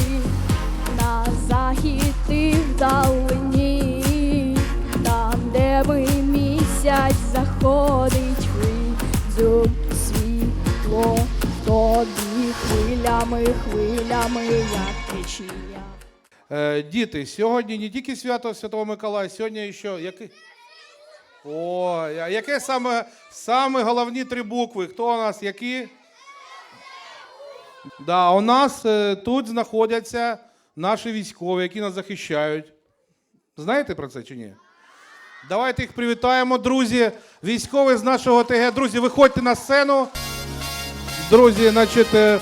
туди, на захід ти далині, там, де ми місяць заходить, видзю світло тобі хвилями, хвилями, як течія. Е, діти, сьогодні не тільки свято Святого Миколая, сьогодні ще який. О, яке саме, саме головні три букви? Хто у нас які? Да, у нас е, тут знаходяться наші військові, які нас захищають. Знаєте про це чи ні? Давайте їх привітаємо, друзі. Військові з нашого ТГ. Друзі, виходьте на сцену. Друзі, значить, е,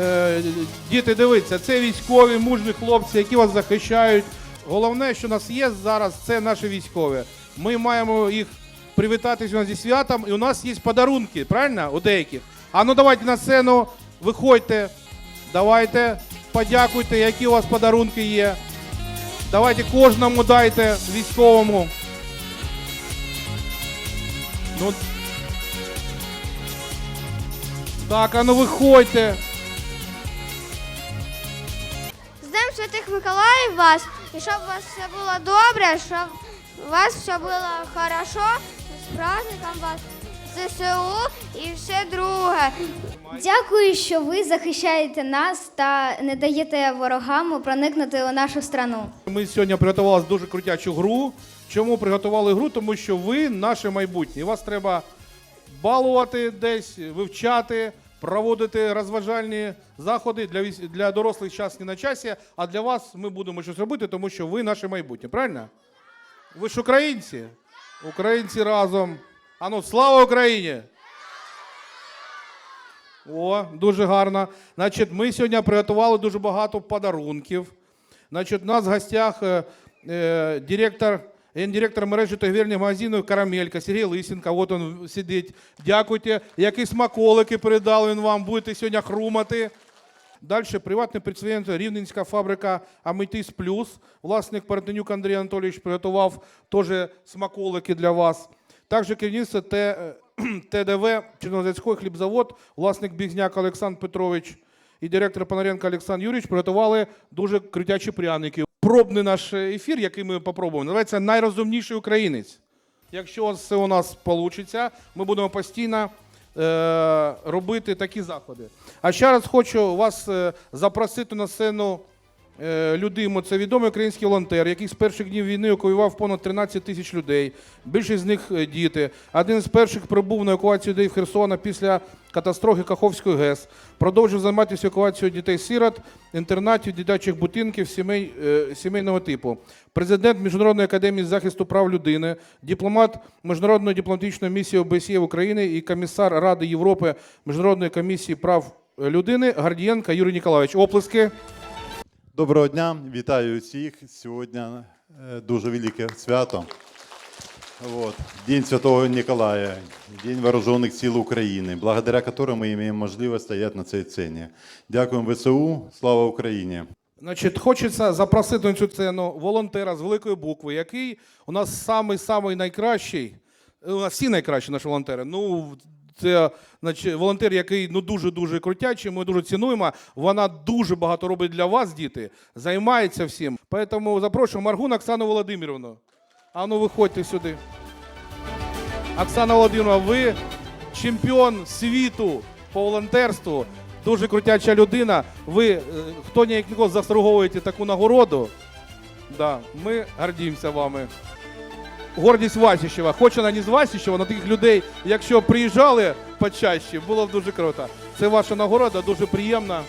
е, діти, дивіться, це військові, мужні хлопці, які вас захищають. Головне, що у нас є зараз, це наші військові. Ми маємо їх привітати зі святом, і у нас є подарунки, правильно? У деяких. А ну давайте на сцену, виходьте, давайте, подякуйте, які у вас подарунки є. Давайте кожному дайте військовому. Ну, так, а ну виходьте. З Днем Святих Миколаїв вас, і щоб у вас все було добре, щоб у вас все було хорошо, з праздником вас, ЗСУ і все друге. Дякую, що ви захищаєте нас та не даєте ворогам проникнути у нашу страну. Ми сьогодні приготували дуже крутячу гру. Чому приготували гру? Тому що ви наше майбутнє. Вас треба балувати десь, вивчати, проводити розважальні заходи для, віс- для дорослих час не на часі, а для вас ми будемо щось робити, тому що ви наше майбутнє. Правильно? Ви ж українці? Українці разом. Ану, слава Україні! О, дуже гарно. Значить, ми сьогодні приготували дуже багато подарунків. Значить, у нас в гостях е, е, директор, гендиректор мережі торгівельних магазинів Карамелька Сергій Лисенко. От він сидить. Дякуйте. Які смаколики передав він вам. Будете сьогодні хрумати. Далі приватне підприємство Рівненська фабрика Аметіс Плюс. Власник Паратенюк Андрій Анатолійович приготував теж смаколики для вас. Також керівництво Т, е, ТДВ Чернозацький хлібзавод, власник Бігзняк Олександр Петрович і директор Панаренко Олександр Юрійович приготували дуже крутячі пряники. Пробний наш ефір, який ми попробуємо, називається Найрозумніший українець. Якщо все у нас вийде, ми будемо постійно е, робити такі заходи. А ще раз хочу вас е, запросити на сцену е, людину. Це відомий український волонтер, який з перших днів війни евакуював понад 13 тисяч людей. Більшість з них е, діти. Один з перших прибув на евакуацію людей в Херсона після катастрофи Каховської ГЕС. Продовжив займатися евакуацією дітей-сирот, інтернатів, дитячих будинків, сімей, е, сімейного типу. Президент Міжнародної академії захисту прав людини, дипломат Міжнародної дипломатичної місії ОБСЄ в Україні і комісар Ради Європи Міжнародної комісії прав людини Гардієнка Юрій Ніколаєвич. Оплески. Доброго дня, вітаю всіх. Сьогодні е, дуже велике свято. Вот. День Святого Николая, День Вооруженных сил України, благодаря которому мы имеем можливість стояти на цій сцені. Дякуємо ВСУ, слава Україні! Значить, хочеться запросити на цю сцену волонтера з великої букви, який у нас самий самий найкращий. У нас всі найкращі наші волонтери. Ну, це значить, волонтер, який ну дуже дуже крутячий, ми дуже цінуємо. Вона дуже багато робить для вас, діти, займається всім. Тому запрошуємо Маргун Оксану Володимирівну. А ну виходьте сюди. Оксана Володимирівна, ви чемпіон світу по волонтерству, дуже крутяча людина. Ви е, хто ніяк нікого заслуговуєте таку нагороду. Да, ми гордимося вами. Гордість Васіщева. Хоч вона не з Васіщева, але таких людей, якщо приїжджали почаще, було б дуже круто. Це ваша нагорода, дуже приємна.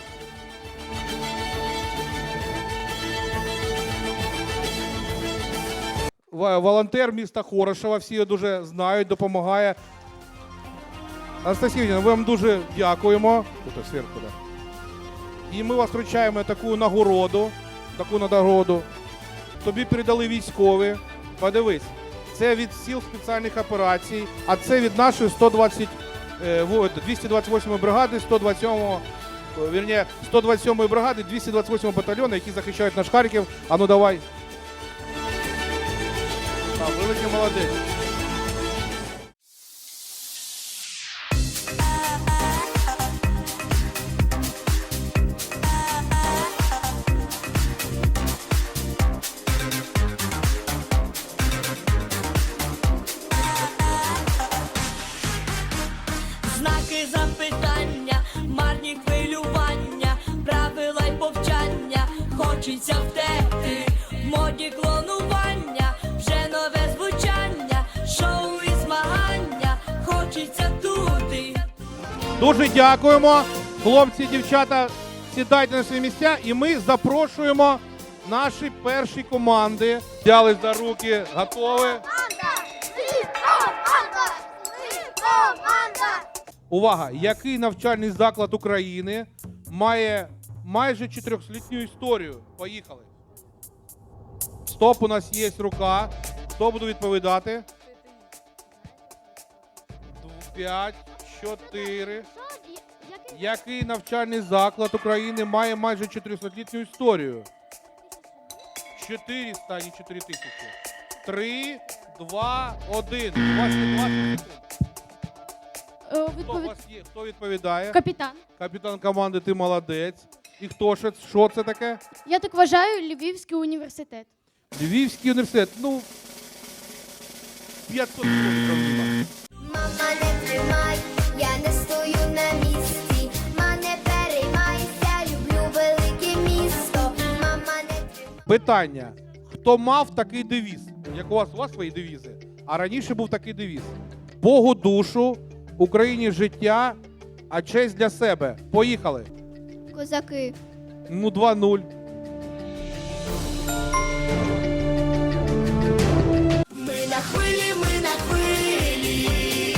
Волонтер міста Хорошева, всі його дуже знають, допомагає. Анастасія, ми вам дуже дякуємо. Тут зверху, да. І ми вас вручаємо таку нагороду. Таку нагороду. Тобі передали військові. Подивись, це від сіл спеціальних операцій, а це від нашої 120, е, 228 бригади, 127 е, вірні, 127 бригади, 228 батальйону, які захищають наш Харків. А ну давай. Так, великий молодець. Запитання, марні хвилювання, правда повчання, хочеться втекти, в моді клонування, вже нове звучання, шоу і змагання, хочеться туди. Дуже дякуємо. Хлопці, дівчата, сідайте на свої місця, і ми запрошуємо наші перші команди. Взяли за руки, готові. Увага! Який навчальний заклад України має майже 400-літню історію? Поїхали. Стоп, у нас є рука. Хто буде відповідати? П'ять, чотири. Який навчальний заклад України має майже 400-літню історію? 400, а не 4 тисячі. 3, 2, 1. У вас є 20 секунд. Хто, у вас є? Хто відповідає? Капітан. Капітан команди, ти молодець. І хто ще? Що це таке? Я так вважаю, Львівський університет. Львівський університет. Ну, 500 кілометрів. Мама, не тримай, я не стою на місці. Ма, не переймайся, люблю велике місто. Мама, не тримай. Питання: хто мав такий девіз? Як у вас у вас свої девізи? А раніше був такий девіз: Богу душу, Україні життя, а честь для себе. Поїхали. Козаки. Ну, 2-0. Ми на хвилі, ми на хвилі,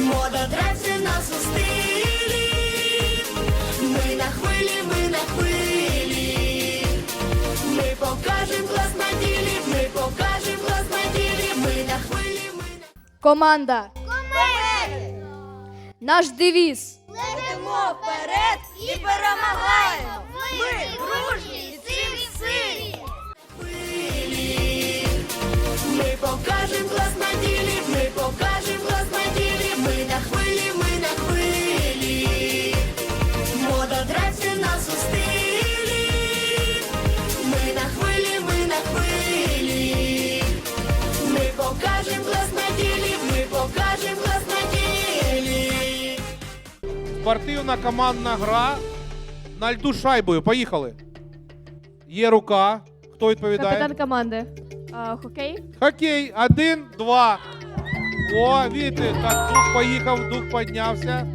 мода драйвся нас у стилі. Ми на хвилі, ми на хвилі, ми покажем клас на ділі, ми покажем клас на ділі, ми на хвилі, ми на Команда. Наш девіз. Летимо вперед і перемагаємо. Ми дружні, цим силі. хвилі. Ми покажем клас на ділі, ми покажем клас на ділі, ми на хвилі, ми на хвилі. Мода драйвся нас у стилі. Ми на хвилі, ми на хвилі. Ми покажем клас на ділі, ми покажем клас на ділі. Спортивна командна гра на льду шайбою. Поїхали. Є рука. Хто відповідає? Капітан команди. А, хокей. Хокей. Один, два. О, видите, так, дух поїхав, дух піднявся.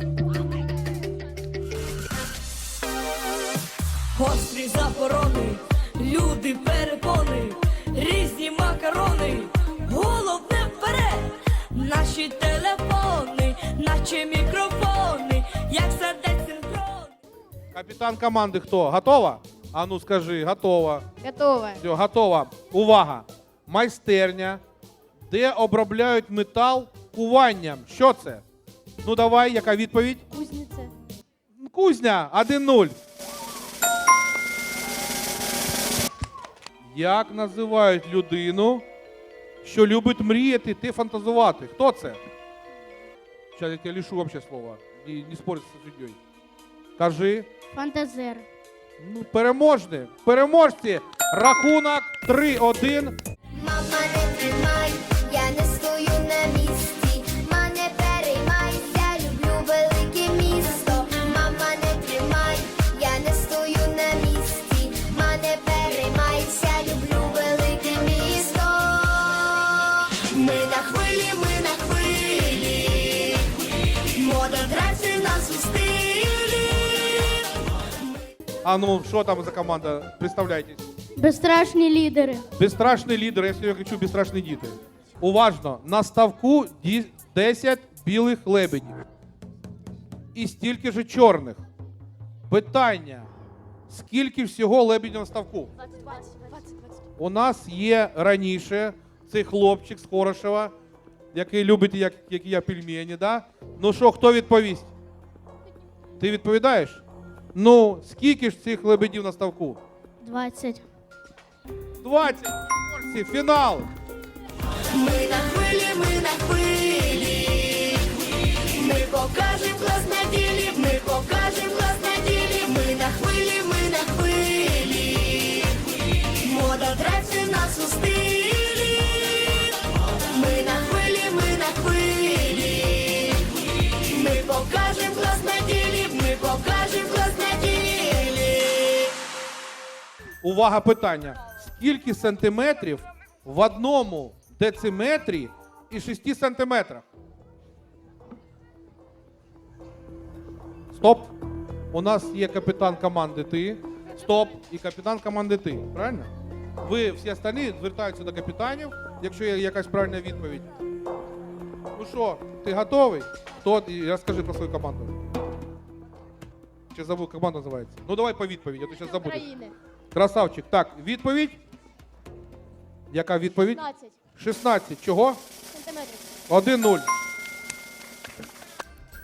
Гострі заборони, люди перепони, різні макарони, головне вперед, наші телефони, наче мікрофони, Капітан команди хто? Готова? А ну скажи, готова. Готове. Все, готова. Увага! Майстерня, де обробляють метал куванням. Що це? Ну давай, яка відповідь? Кузниця. Кузня 1-0. Як називають людину, що любить мріяти та фантазувати? Хто це? Зараз я тебе лишу вообще слова. Не, не спорь з суддєю. Кажи. Фантазер. Ну, переможний. Переможці. Рахунок 3-1. А ну, що там за команда? Представляйтесь. Безстрашні лідери. Безстрашний лідер, я сьогодні кричу безстрашні діти. Уважно, на ставку 10 білих лебедів. І стільки ж чорних. Питання: скільки всього лебедів на ставку? У нас є раніше цей хлопчик з Хорошева, який любить, як, як я, пельмені, да? Ну що, хто відповість? Ти відповідаєш? Ну, скільки ж цих лебедів на ставку? 20. 20. Переможці, фінал. Ми на хвилі, ми на хвилі, ми покажемо клас Увага, питання. Скільки сантиметрів в одному дециметрі і 6 сантиметрах? Стоп. У нас є капітан команди ти. Стоп. І капітан команди ти. Правильно? Ви всі остальні звертаються до капітанів, якщо є якась правильна відповідь. Ну що, ти готовий? Хто? Розкажи про свою команду. Чи забув, команда називається? Ну давай по відповіді, а то зараз забудеш. України. Красавчик. Так, відповідь. Яка відповідь? 15 16. Чого? сантиметрів. 1-0.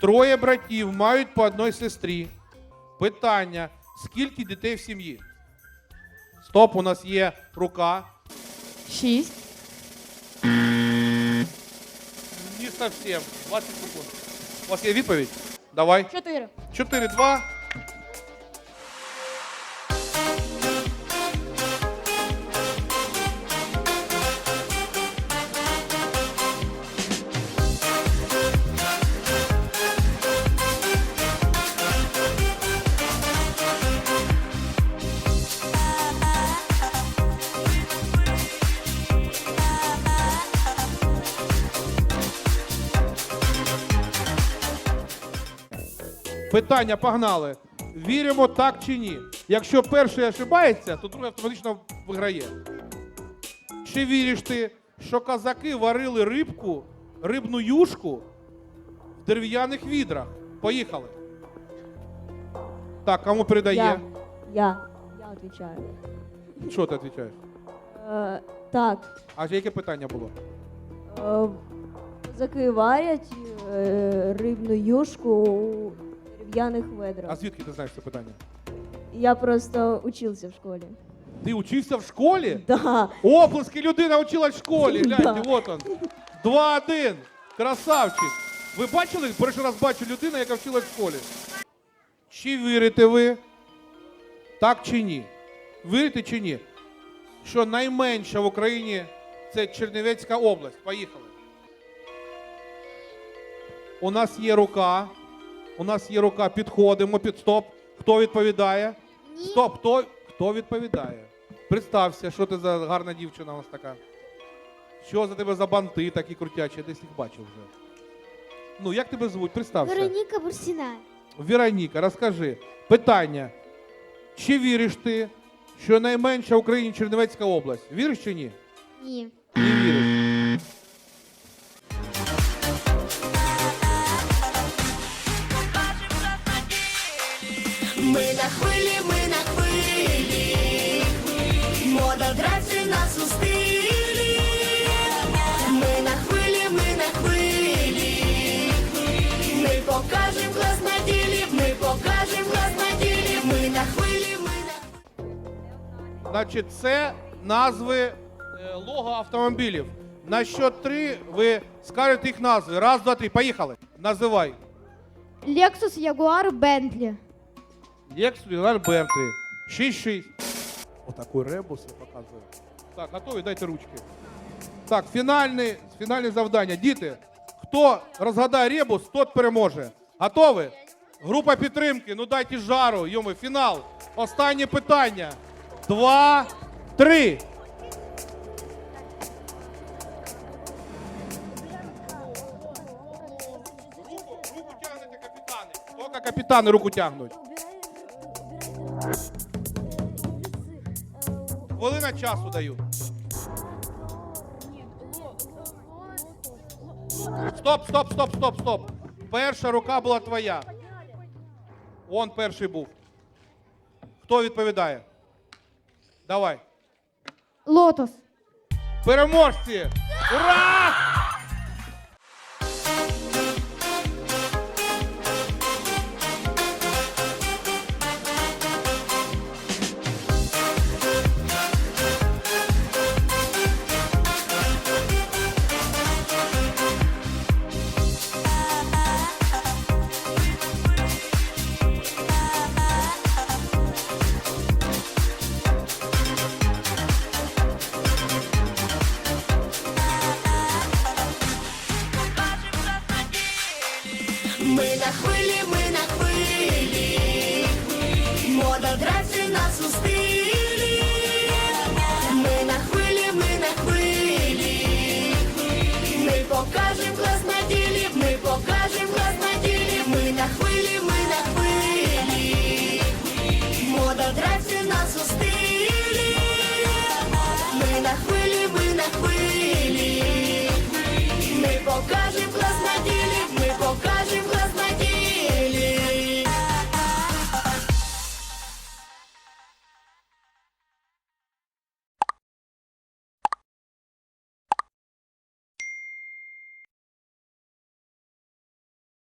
Троє братів мають по одній сестрі. Питання: скільки дітей в сім'ї? Стоп, у нас є рука. 6. Не совсем. 20 секунд. У вас є відповідь? Давай. 4. 4-2. Питання погнали. Віримо так чи ні? Якщо перший ошибається, то другий автоматично виграє. Чи віриш ти, що козаки варили рибку, рибну юшку в дерев'яних відрах? Поїхали. Так, кому передає? Я. Я. Я отвечаю. Що ти відповідаєш? Е, так. А яке питання було? Е, козаки варять е, рибну юшку у дерев'яних А звідки ти знаєш це питання? Я просто учился в школі. Ти учився в школі? Да. Оплески людина училась в школі. Гляньте, вот он. 2-1. Красавчик. Ви бачили? Перший раз бачу людину, яка вчилась в школі. Чи вірите ви? Так чи ні? Вірите чи ні? Що найменша в Україні це Чернівецька область. Поїхали. У нас є рука. У нас є рука. Підходимо під стоп. Хто відповідає? Стоп, хто, хто відповідає? Представся, що ти за гарна дівчина у нас така. Що за тебе за банти такі крутячі, я десь їх бачив вже. Ну, як тебе звуть? Представся. Вероніка Бурсіна. Вероніка, розкажи. Питання. Чи віриш ти, що найменша в Україні Чернівецька область? Віриш чи ні? Ні. Значить, це назви е, лого автомобілів. На счет три ви скажете їх назви. Раз, два, три. Поїхали. Називай. Lexus, Jaguar, Bentley. Lexus, Jaguar, Bentley. 6-6. Отакий ребус я показую. Так, готові? Дайте ручки. Так, фінальне, фінальне завдання. Діти, хто розгадає ребус, тот переможе. Готові? Група підтримки, ну дайте жару, йоми, фінал. Останнє питання. Два, три. Руку, тягнете капітани. Тільки капітани руку тягнуть. Хвилина часу даю. Стоп, стоп, стоп, стоп, стоп. Перша рука була твоя. Он перший був. Хто відповідає? Давай. Лотос. Переможці! Ура!